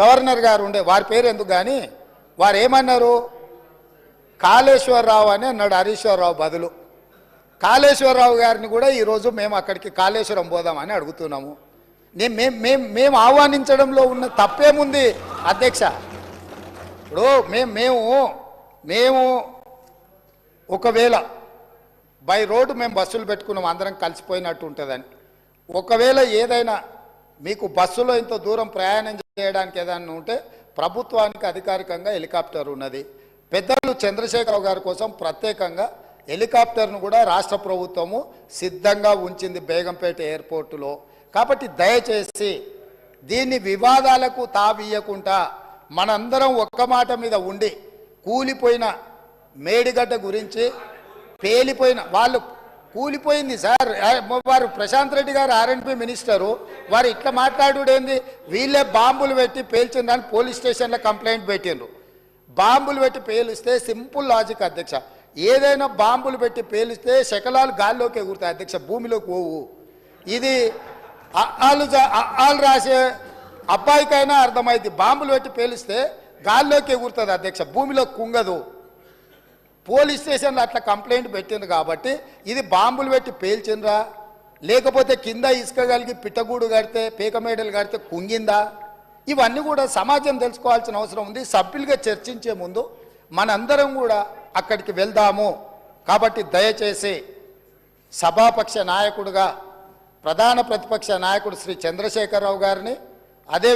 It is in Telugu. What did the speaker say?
గవర్నర్ గారు ఉండే వారి పేరు ఎందుకు కానీ వారు ఏమన్నారు? కాళేశ్వరరావు అని అన్నాడు హరీశ్వరరావు బదులు. కాళేశ్వరరావు గారిని కూడా ఈరోజు మేము అక్కడికి కాళేశ్వరం పోదామని అడుగుతున్నాము. నేను మేము మేము మేము ఆహ్వానించడంలో ఉన్న తప్పేముంది అధ్యక్ష? ఇప్పుడు మేము మేము మేము ఒకవేళ బై రోడ్డు మేము బస్సులు పెట్టుకున్నాం అందరం కలిసిపోయినట్టు ఉంటుందని. ఒకవేళ ఏదైనా మీకు బస్సులో ఇంత దూరం ప్రయాణం చేయడానికి ఏదైనా ఉంటే ప్రభుత్వానికి అధికారికంగా హెలికాప్టర్ ఉన్నది. పెద్దలు చంద్రశేఖరరావు గారి కోసం ప్రత్యేకంగా హెలికాప్టర్ను కూడా రాష్ట్ర ప్రభుత్వము సిద్ధంగా ఉంచింది బేగంపేట ఎయిర్పోర్టులో. కాబట్టి దయచేసి దీన్ని వివాదాలకు తావీయకుండా మనందరం ఒక్క మాట మీద ఉండి కూలిపోయిన మేడిగడ్డ గురించి పేలిపోయిన వాళ్ళు కూలిపోయింది సార్. వారు ప్రశాంత్ రెడ్డి గారు ఆర్ఎన్పి మినిస్టరు. వారు ఇట్లా మాట్లాడుడేంది? వీళ్ళే బాంబులు పెట్టి పేల్చిందని పోలీస్ స్టేషన్లో కంప్లైంట్ పెట్టిండ్రు. బాంబులు పెట్టి పేలిస్తే సింపుల్ లాజిక్ అధ్యక్ష. ఏదైనా బాంబులు పెట్టి పేలిస్తే శకలాలు గాల్లోకి ఎగురుతాయి అధ్యక్ష భూమిలోకి పోవు. ఇది వాళ్ళు వాళ్ళు రాసే అబ్బాయికైనా అర్థమైంది బాంబులు పెట్టి పేలిస్తే గాల్లోకి ఎగురుతుంది అధ్యక్ష భూమిలో కుంగదు. పోలీస్ స్టేషన్లో అట్లా కంప్లైంట్ పెట్టింది కాబట్టి ఇది బాంబులు పెట్టి పేల్చిండ్రా? లేకపోతే కింద ఇసుక కలిగి పిట్టగూడు కడితే పీకమేడలు కడితే కుంగిందా? ఇవన్నీ కూడా సమాజం తెలుసుకోవాల్సిన అవసరం ఉంది. సభ్యులుగా చర్చించే ముందు మనందరం కూడా అక్కడికి వెళ్దాము. కాబట్టి దయచేసి సభాపక్ష నాయకుడుగా ప్రధాన ప్రతిపక్ష నాయకుడు శ్రీ చంద్రశేఖరరావు గారిని అదే